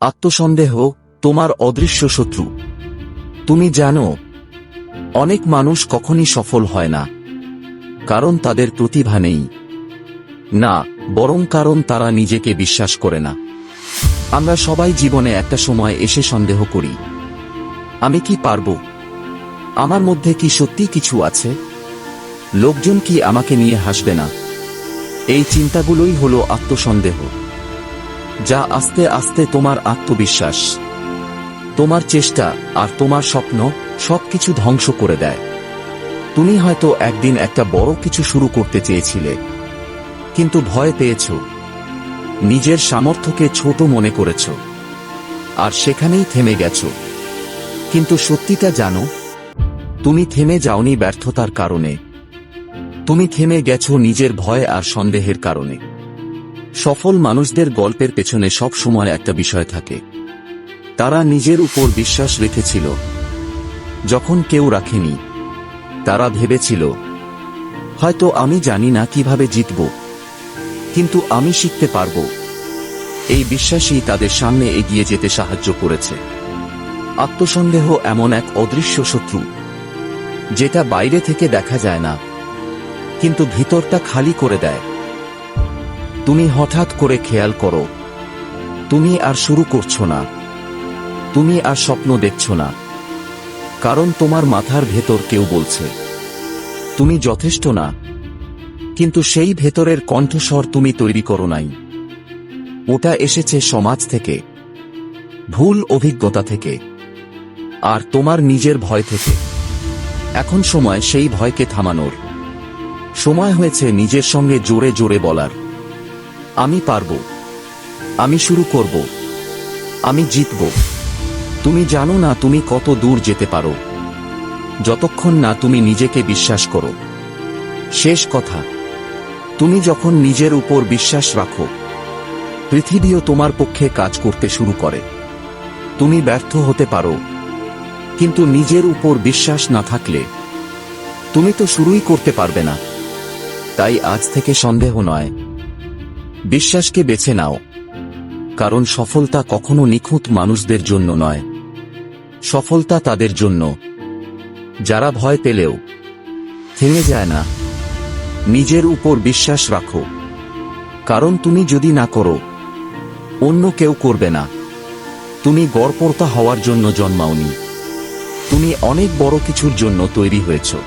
আত্মসন্দেহ তোমার অদৃশ্য শত্রু। তুমি জানো, অনেক মানুষ কখনই সফল হয় না, কারণ তাদের প্রতিভা নেই। না, বরং কারণ তারা নিজেকে বিশ্বাস করে না। আমরা সবাই জীবনে একটা সময় এসে সন্দেহ করি। আমি কি পারব? আমার মধ্যে কি সত্যি কিছু আছে? লোকজন কি আমাকে নিয়ে হাসবে না? এই চিন্তাগুলোই হলো আত্মসন্দেহ। যা আস্তে আস্তে তোমার আত্মবিশ্বাস, তোমার চেষ্টা আর তোমার স্বপ্ন সবকিছু ধ্বংস করে দেয়। তুমি হয়তো একদিন একটা বড় কিছু শুরু করতে চেয়েছিলে, কিন্তু ভয় পেয়েছ, নিজের সামর্থ্যকে ছোট মনে করেছ, আর সেখানেই থেমে গেছ। কিন্তু সত্যিটা জানো, তুমি থেমে যাওনি ব্যর্থতার কারণে, তুমি থেমে গেছ নিজের ভয় আর সন্দেহের কারণে। সফল মানুষদের গল্পের পেছনে সব সময় একটা বিষয় থাকে। তারা নিজের উপর বিশ্বাস রেখেছিল। যখন কেউ রাখেনি, তারা ভেবেছিল, হয়তো আমি জানি না কীভাবে জিতব, কিন্তু আমি শিখতে পারব। এই বিশ্বাসই তাদের সামনে এগিয়ে যেতে সাহায্য করেছে। আত্মসন্দেহ এমন এক অদৃশ্য শত্রু, যেটা বাইরে থেকে দেখা যায় না, কিন্তু ভিতরটা খালি করে দেয়। তুমি হঠাৎ করে খেয়াল করো। তুমি আর শুরু করছ না। তুমি আর স্বপ্ন দেখছ না। কারণ তোমার মাথার ভেতর কেউ বলছে, তুমি যথেষ্ট না। কিন্তু সেই ভেতরের কণ্ঠস্বর তুমি তৈরি করো নাই। ওটা এসেছে সমাজ থেকে, ভুল অভিজ্ঞতা থেকে, আর তোমার নিজের ভয় থেকে। এখন সময় সেই ভয়কে থামানোর। সময় হয়েছে নিজের সঙ্গে জোরে জোরে বলার। আমি পারব। আমি শুরু করব। আমি জিতব। তুমি জানো না তুমি কত দূর যেতে পারো। যতক্ষণ না তুমি নিজেকে বিশ্বাস করো। শেষ কথা। তুমি যখন নিজের উপর বিশ্বাস রাখো, পৃথিবীও তোমার পক্ষে কাজ করতে শুরু করে। তুমি ব্যর্থ হতে পারো। কিন্তু নিজের উপর বিশ্বাস না থাকলে, তুমি তো শুরুই করতে পারবে না। তাই আজ থেকে সন্দেহ নয়। বিশ্বাসকে বেছে নাও। কারণ সফলতা কখনো নিখুঁত মানুষদের জন্য নয়। সফলতা তাদের জন্য। যারা ভয় পেলেও থেমে যায় না। নিজের উপর বিশ্বাস রাখো। কারণ তুমি যদি না করো, অন্য কেউ করবে না। তুমি গড়পড়তা হওয়ার জন্য জন্মাওনি। তুমি অনেক বড় কিছুর জন্য তৈরি হয়েছো।